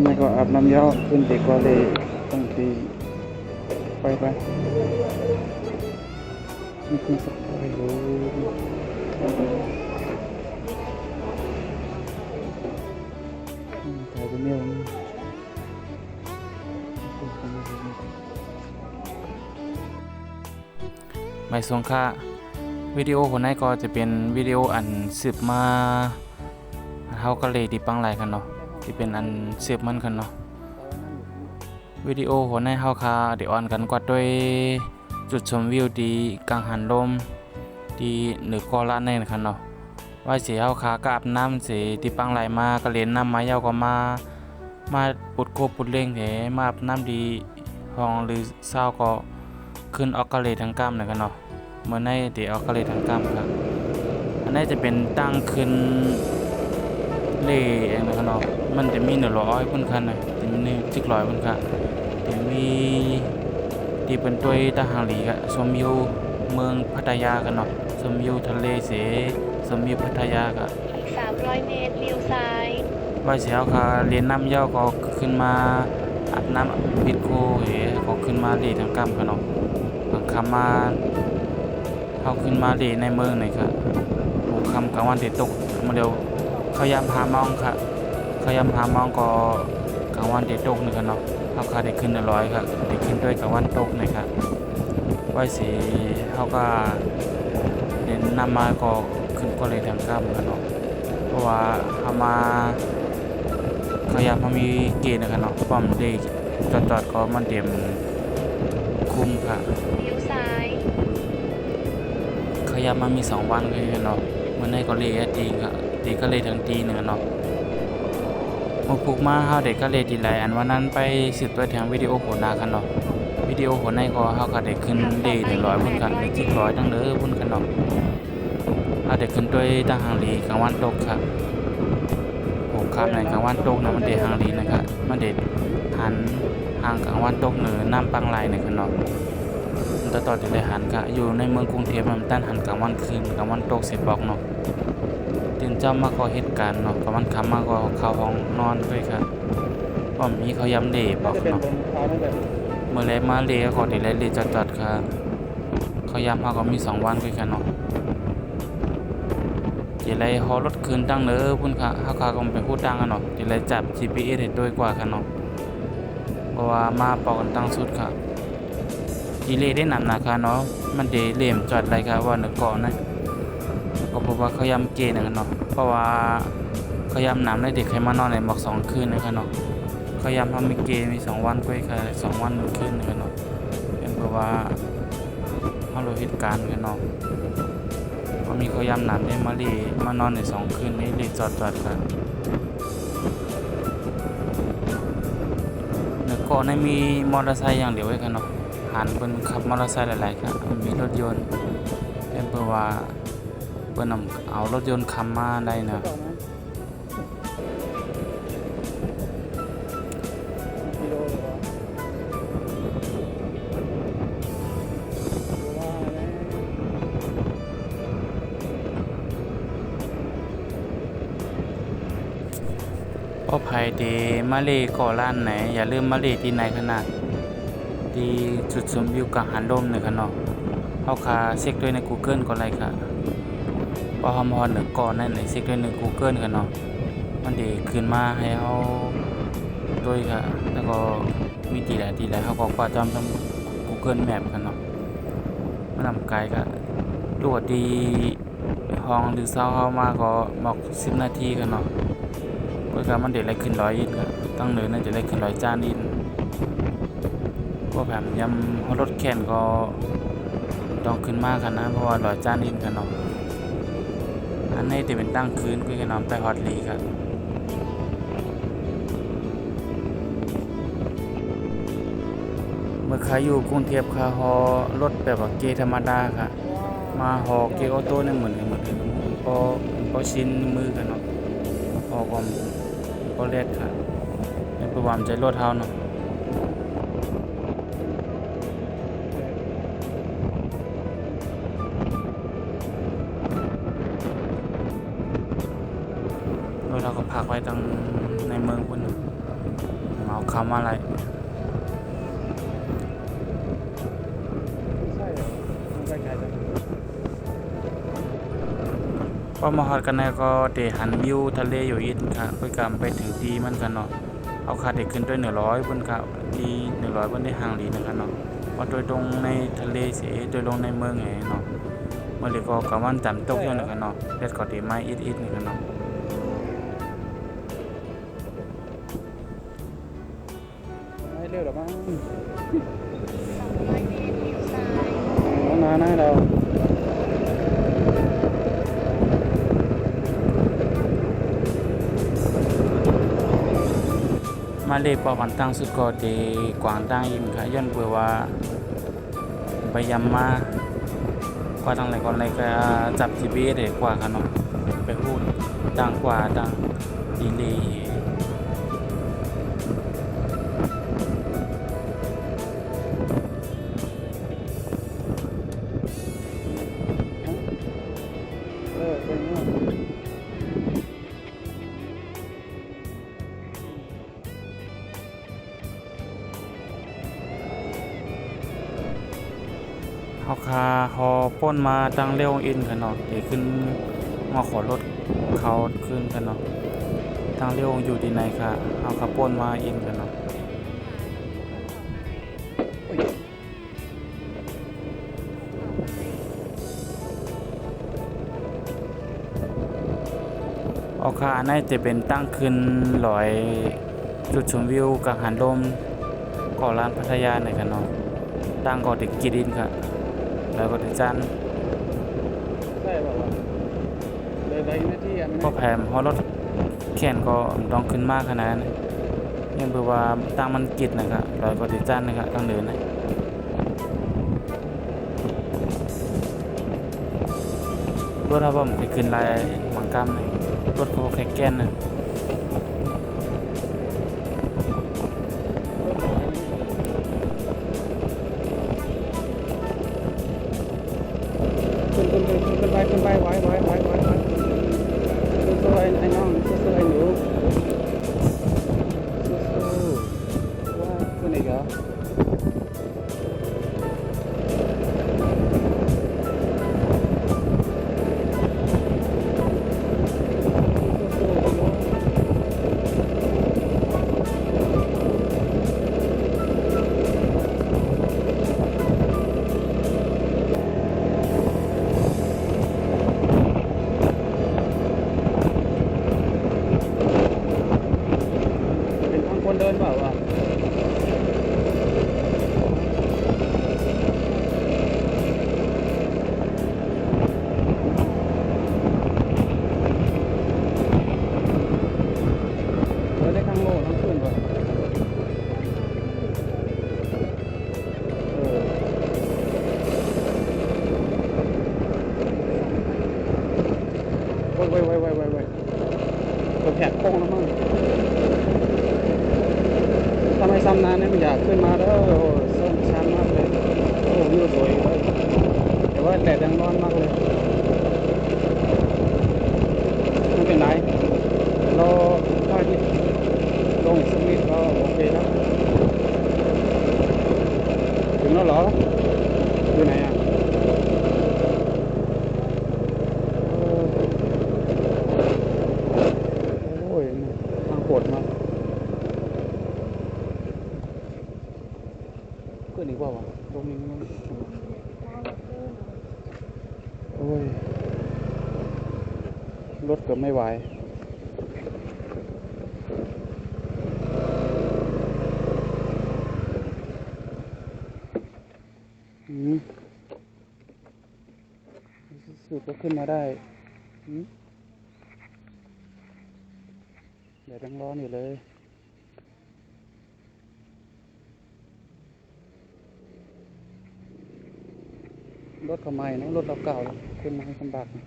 ำไมก็อาบน้ำเย่อขึ้นไปก็เลยต้องตีไปไปนี่คือสักไปโอ้ถ่ายไปเนี่ยไม่สงค่าวิดีโอคนนั้ก็จะเป็นวิดีโออันสืบมาเฮาก็เลยดีปังไหลกันเนาะ ที่เป็นอันเสืบมันกันเนาะวิดีโอคนนั้นเฮาคาเดี๋ยวอ่อนกันกว่าด้วยจุดชมวิวดีกังหันลมดีเหนือกอล้านในนะครับเนาะว่าเสิเฮาคากอาบน้ำสิที่ปังไหลมาก็เลนน้ำมาเยาก็มา มาปุดโกปุดเล่งแหมาอาบน้ำดีห้องหรือเศร้าก็ขึ้นออกกาเลทั้งกล้ามเลยกันเนาะเมื่อในเดี๋ยวออกกาเลทั้งกล้ามครับอันนี้จะเป็นตั้งขึ้น เล่เองนะครับเนาะมันจะมีหนึ่งร้อยพุ่นคันนะจะมีหนึ่งจิกร้อยพุ่นคันจะมีที่เป็นตัวตาหางหลีกะชมวิวเมืองพัทยากันเนาะชมวิวทะเลเสชมวิวพัทยากะอีก300เมตรเลี้ยวซ้ายว่าเสียวค่ะเรียนน้ำเย่าก็ขึ้นมาอาบน้ำปิดโคเหก็ขึ้นมาเรีทางกล้ามกันเนาะบางคำมาเขาขึ้นมาเรีในเมืองหน่อยค่ะโอ้คำกลางวันเด็ดตกมาเดี๋ยว เขายามหามองค่ะเขายามหามองก็กลางวันเด็ดตกหนึ่งกันเนาะเขาค่ะได้ขึ้นร้อยค่ะได้ขึ้นด้วยกลางวันตกหน่อยค่ะว่าสีเขาก็เรียนน้ำมาก็ขึ้นก็เลยทางกล้ามกันเนาะเพราะว่าเขามาเขาอยากมามีเกณฑ์นะครับเนาะป้อมได้จอดจอดๆก็มันเตรียมคุ้มค่ะเลี้ยวซ้ายเขาอยากมามีสองวันเลยเนาะเมื่อในก็เลยตี ก็ตีก็เลยทั้งตีหนึ่งอเนาะมาผูกมาเฮาเด็กก็เลยดีหลอันวันนั้นไปสืบตัวแทงวิดีโอโหนากันเนาะวิดีโอโหในก็เฮาก็ได้ขึ้นเดย์หนึ่งร้อยพุ่นกันจิกร้อยตั้งเด้อพุ่นกันเนาะเฮาได้ขึ้นด้วยตั้งหางลีกลางวันตกครับผมครับในกลางวันตกนะมันเดหางลีนะครับมันเดหันห่างกลางวันตกเหนือน้ำปังไหลในขนมมันต่อจะได้หันกะอยู่ในเมืองกรุงเทพมันต้านหันกลางวันคืนกลางวันตกเสียบอกเนาะ ตื่นเจ้ามาก็เหตุการณ์เนาะกลางวันคำมาก็เข้าห้องนอนด้วยครับว่ามีเขาย้ำเดบอกจะเนาะเมื่อไรมาเลก็ขอเดเลยเลจัดจัดครับเขาย้ำมาก็มีสองวันด้วยกันเนาะเจีไรฮอรถคืนตั้งเนอพุ่นค่ะเฮาคาก็เป็นผู้ตั้งกันเนาะเจีไรจับ GPS ให้ด้วยกว่ากันเนาะเพราะว่ามาป่ากันตั้งสุดค่ะจีเลได้นำนะคะเนาะมันเดเลี่ยมจอดไรค่ะว่าเนกเกาะนะ ราะว่าเขาย้ำเกณฑ์นะกันเนาะเพราะว่าเขาย้ำน้ำในเด็กใครมานอนในหมอกสองคืนนะคะเนาะเขาย้ำเขามีเกณฑ์มีสองวันก็ค่ะสองวันหนึ่งคืนนะคะเนาะเป็นเพราะว่าเขาเราเหตุการณ์กันเนาะก็มีเขาย้ำหนามได้มาลีมานอนในสองคืนนี้รีจอดจอดกันเนื้อก่อนในมีมอเตอร์ไซค์อย่างเดียวไว้กันเนาะหันเป็นขับมอเตอร์ไซค์หลายๆคันมีรถยนต์เป็นเพราะว่า เพิ่นำเอารถยนต์คัมาได้นะต่อนะกิโลหรือว่าว่าแล้วพอภัยเดมาเลก่อล้านไหน อย่าลืมมาเลที่ไหนขนาดที่จุดชมวิวกังหันลมหนึ่งคันเนาะเอาคาเช็คด้วยใน Google ก็ไรค่ะ พอฮอมฮอนหนึ่งก่อนนั่นไหนเช็คด้วยใน Google กันเนาะมันเดขึ้นมาให้เอาด้วยค่ะแล้วก็มีตีหลายตีหลายเขาก็กว่าจำทำ Google Map กันเนาะมันนำไกลก็ตรวดดีห้องหรือเศร้าเข้ามาก็บอก10 นาทีกันเนาะบริการมันเด็ดอะไรขึ้นร้อยอินครับตั้งเนินน่าจะได้ขึ้นร้อยจานอินก็แบบยำรถแข่นก็ต้องขึ้นมากกันนะเพราะว่าร้อยจานอินกันเนาะ อันนี้จะเป็นตั้งคืนคุยกันน้องไปฮอตลีครับเมื่อใครอยู่กรุงเทพค่ะฮอรถแบบเกธรรมดาค่ะ มาฮอเกออโต้เนี่ยเหมือนเหมือนพอพอชิ้นมือกันเนาะพอความก็เล็ดค่ะในประวัติใจรถเท้าเนาะ รถเราก็พักไว้ตรงในเมืองพุ่นเนาะเอาคำอะไรไม่ใช่เหรอมันไปไกลจังพอมาฮอดกันแล้วก็เดหันวิวทะเลอยู่อีกค่ะเพื่อกำไปถึงที่มันกันเนาะเอาคาเด็กขึ้นด้วยเหนือร้อยบนค่ะที่เหนือร้อยบนได้ห่างหลีนะครับเนาะว่าโดยตรงในทะเลเสียโดยลงในเมืองไงเนาะเมื่อเรียก็กำวันจำตกอยู่นะครับเนาะเด็ดก็ดีไม้อีดอีดนะครับเนาะ มตรเลยวซ้ายต้าเรามาเลปอกันตั้งสุดก็ดีกวางตั้งยิมค่ะย้อนเผื่อว่าพยายามมากว่าทางไหนก่อนไหนก็จับ GPS ได้กว่ากันเนาะไปพูดดังกว่าดังดีเลย เฮาคาฮอป้นมาตั้งเร็วอินกันเนาะเดี๋ยวขึ้นมาขอรถเขาขึ้นกันเนาะตั้งเร็วอยู่ที่ไหนคะเอาคาป้นมาอินกันเนาะโอเคาน่าจะเป็นตั้งขึ้นลอยจุดชมวิวกังหันลมก่อร้านพัทยาหน่อยกันเนาะตั้งก่อเด็กกีดินครับ แล้วก็เด็กจันใช่เปล่าวะเลยไปหน้าที่อะไม่ก็ได้แผมฮอรถแขนก็ต้องขึ้นมากขนาดนั้นยังเบื่อว่าตั้งมันกิดนะครับแล้วก็เด็กจันนะครับต้องเดินนะรถถ้าผมไปขึ้นลายหมังกำนะรถเขาแข็งแก่นนะ ขึ้นขึ้นขึ้นไปขึ้นไปไว้ไว้ เป็นทางคนเดินเปล่าวะได้ข้างโลกทั้งขึ้นวะเออไว้ไว้ไว้ไว้ไว้ไว้ตัวแผดโค้งแล้วมั้ง ทำไมซ้ำนานเนี่ยมันอยากขึ้นมาแล้วโอ้ส้นชันมากเลยโอ้วิวสวยเลยแต่ว่าแดดยังร้อนมากเลยไม่เป็นไรรอพระอาทิตย์ลงอีกสักนิดก็โอเคแล้วถึงแล้วเหรอ อยู่ไหนอะเออโอ้ยทางโหดมาก ขึ้นอีกว่าวะลงนี้ไม่โอ้ย รถเกือบไม่ไหวอืมสุดก็ขึ้นมาได้อืมเดี๋ยวยังร้อนอยู่เลยรถเขาใหม่นะรถเราเก่าขึ้นมาให้ลำบากน่อย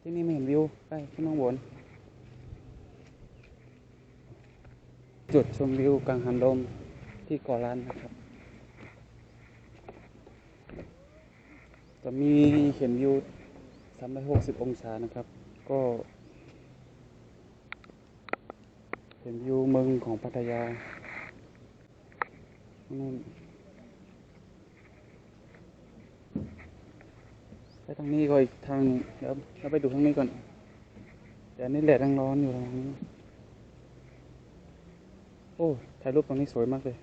ที่นี่ไม่เห็นวิวใกล้ ขึ้นข้างบน จุดชมวิวกังหันลมที่เกาะล้านนะครับ จะมีเห็นวิว 360 องศานะครับ ก็เห็นวิวเมืองของพัทยานู่นไปทางนี้ก็อีกทางหนึ่งเดี๋ยวเราไปดูทางนี้ก่อน แต่นี่แดดยังร้อนอยู่ตรงนี้โอ้ถ่ายรูปตรงนี้สวยมากเลย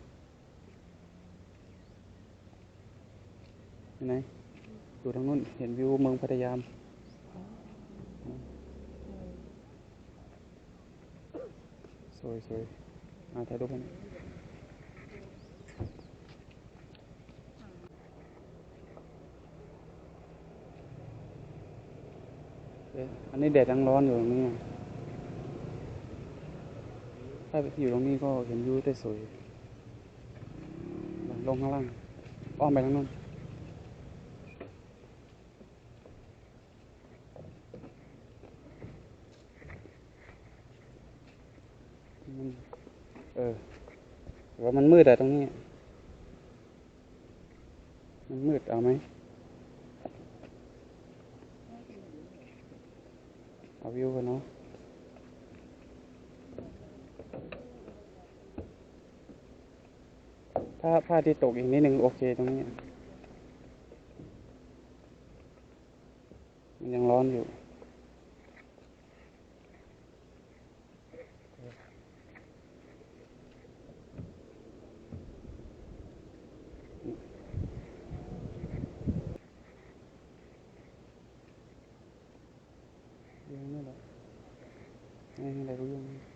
ไหนอยู่ทางนู้นเห็นวิวเมืองพัทยามสวยสวยมาถ่ายรูปกัน อันนี้แดดยังร้อนอยู่ตรงนี้ ถ้าอยู่ตรงนี้ก็เห็นวิวได้สวย ลงข้างล่าง อ้อมไปทางนู้นมันเออว่ามันมืดอะตรงนี้ มันมืดเอาไหม เอาวิวกันเนาะถ้าผ้าที่ตกอีกนิดหนึ่งโอเคตรงนี้ มันยังร้อนอยู่ 嗯哪个愿